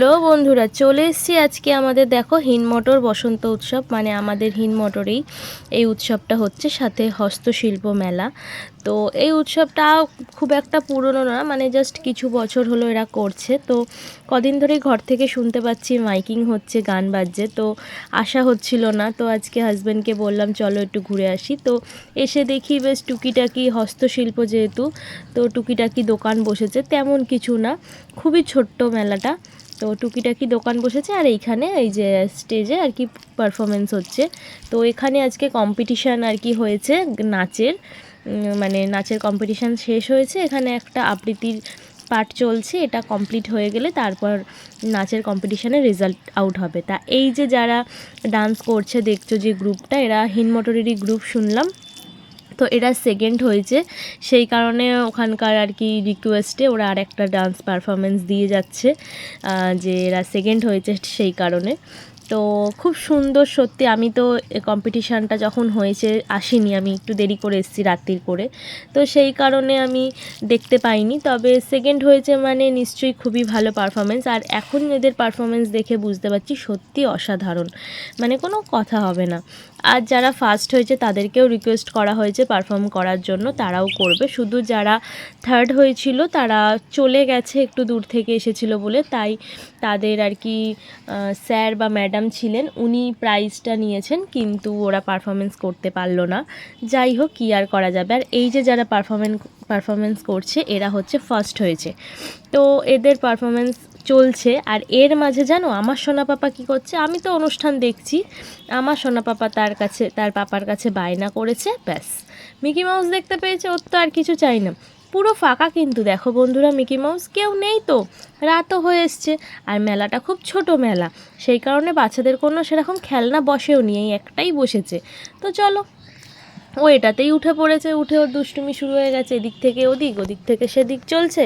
Hello বন্ধুরা, চলে এসছি আজকে আমাদের দেখো হিনমটর বসন্ত উৎসব মানে আমাদের হিনমটরেই এই উৎসবটা হচ্ছে সাথে হস্তশিল্প মেলা। তো এই উৎসবটা খুব একটা পুরনো না মানে জাস্ট কিছু বছর হলো এরা করছে। তো কদিন ধরেই ঘর থেকে শুনতে পাচ্ছি মাইকিং হচ্ছে, গান বাজছে, তো আশা হচ্ছিল না। তো আজকে হাজব্যান্ডকে বললাম, চলো একটু ঘুরে আসি। তো এসে দেখি বেশ টুকিটাকি হস্তশিল্প যেহেতু, তো টুকিটাকি দোকান বসেছে, তেমন কিছু না। খুবই ছোট্ট মেলাটা, তো টুকিটাকি দোকান বসেছে, আর এইখানে এই যে স্টেজে আর কি পারফরমেন্স হচ্ছে। তো এখানে আজকে কম্পিটিশান আর কি হয়েছে নাচের। মানে নাচের কম্পিটিশান শেষ হয়েছে। এখানে একটা আবৃত্তির পার্ট চলছে, এটা কমপ্লিট হয়ে গেলে তারপর নাচের কম্পিটিশানে রেজাল্ট আউট হবে। তা এই যে যারা ডান্স করছে, দেখছ যে গ্রুপটা এরা হিনমোটরেরই গ্রুপ শুনলাম। তো এরা সেকেন্ড হয়েছে। সেই কারণে ওখানকার আর কি রিকোয়েস্টে ওরা আর একটা ডান্স পারফরমেন্স দিয়ে যাচ্ছে যে এরা সেকেন্ড হয়েছে সেই কারণে। তো খুব সুন্দর সত্যি আমি তো কম্পিটিশানটা যখন হয়েছে, আসিনি, আমি একটু দেরি করে এসেছি রাত্রির করে। তো সেই কারণে আমি দেখতে পাইনি। তবে সেকেন্ড হয়েছে মানে নিশ্চয়ই খুবই ভালো পারফরমেন্স আর এখন এদের পারফরমেন্স দেখে বুঝতে পারছি সত্যি অসাধারণ। মানে কোনো কথা হবে না। আর যারা ফার্স্ট হয়েছে, তাদেরকেও রিকোয়েস্ট করা হয়েছে পারফর্ম করার জন্য, তারাও করবে। শুধু যারা থার্ড হয়েছিল, তারা চলে গেছে, একটু দূর থেকে এসেছিল বলে। তাই তাদের আর কি স্যার বা ম্যাডাম ছিলেন, উনি প্রাইজটা নিয়েছেন, কিন্তু ওরা পারফরমেন্স করতে পারল না। যাই হোক, কী আর করা যাবে? আর এই যে যারা পারফরমেন্স পারফরমেন্স করছে, এরা হচ্ছে ফার্স্ট হয়েছে। তো এদের পারফরমেন্স চলছে, আর এর মাঝে জানো, আমার সোনা পাপা কী করছে? আমি তো অনুষ্ঠান দেখছি, আমার সোনা পাপা তার কাছে, তার পাপার কাছে বায়না করেছে, ব্যাস। মিকি মাউস দেখতে পেয়েছে, ওর তো আর কিছু চাই না। পুরো ফাঁকা কিন্তু। দেখো বন্ধুরা, মিকি মাউস কেউ নেই তো? রাতও হয়ে এসছে আর মেলাটা খুব ছোট মেলা। সেই কারণে বাচ্চাদের কোনো সেরকম খেলনা বসেও নিয়ে একটাই বসেছে। তো চলো ও এটাতেই উঠে পড়েছে উঠে ওর দুষ্টুমি শুরু হয়ে গেছে এদিক থেকে ওদিক ওদিক থেকে সেদিক চলছে।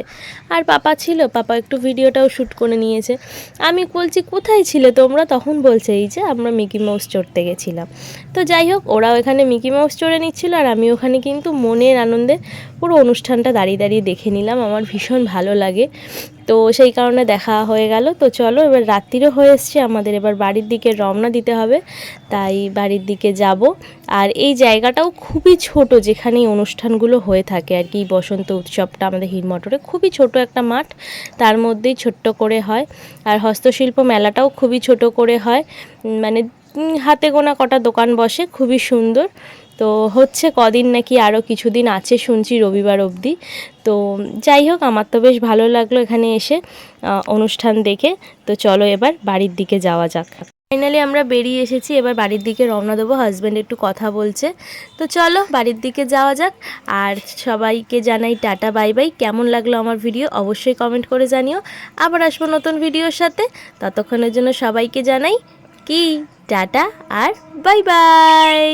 আর পাপা ছিল, পাপা একটু ভিডিওটাও শ্যুট করে নিয়েছে। আমি বলছি, কোথায় ছিলে তোমরা? তখন বলছে, এই যে আমরা মিকি মাউস চড়তে গেছিলাম। তো যাই হোক, ওরাও এখানে মিকি মাউস চড়ে নিচ্ছিল আর আমি ওখানে কিন্তু মনের আনন্দে পুরো অনুষ্ঠানটা দাঁড়িয়ে দাঁড়িয়ে দেখে নিলাম। আমার ভীষণ ভালো লাগে। তো সেই কারণে দেখা হয়ে গেল। তো চলো, এবার রাত্রিরও হয়ে এসছে। আমাদের এবার বাড়ির দিকে রওনা দিতে হবে। তাই বাড়ির দিকে যাব। আর এই জায়গাটাও খুবই ছোট, যেখানে অনুষ্ঠানগুলো হয়ে থাকে। আর কি বসন্ত উৎসবটা আমাদের হিরমটরে খুবই ছোট একটা মাঠ। তার মধ্যেই ছোট্ট করে হয়। আর হস্তশিল্প মেলাটাও খুবই ছোট করে হয়। মানে হাতে গোনা কটা দোকান বসে, খুবই সুন্দর। তো হচ্ছে কদিন নাকি আরও কিছুদিন আছে শুনছি রবিবার অবধি। তো যাই হোক, আমার তো বেশ ভালো লাগল এখানে এসে অনুষ্ঠান দেখে। তো চলো এবার বাড়ির দিকে যাওয়া যাক। ফাইনালি আমরা বেরিয়ে এসেছি, এবার বাড়ির দিকে রওনা দেবো। হাজব্যান্ড একটু কথা বলছে। তো চলো বাড়ির দিকে যাওয়া যাক। আর সবাইকে জানাই টাটা, বাই বাই। কেমন লাগল আমার ভিডিও অবশ্যই কমেন্ট করে জানিও। আবার আসব নতুন ভিডিওর সাথে। ততক্ষণের জন্য সবাইকে জানাই কি? টাটা আর বাই বাই!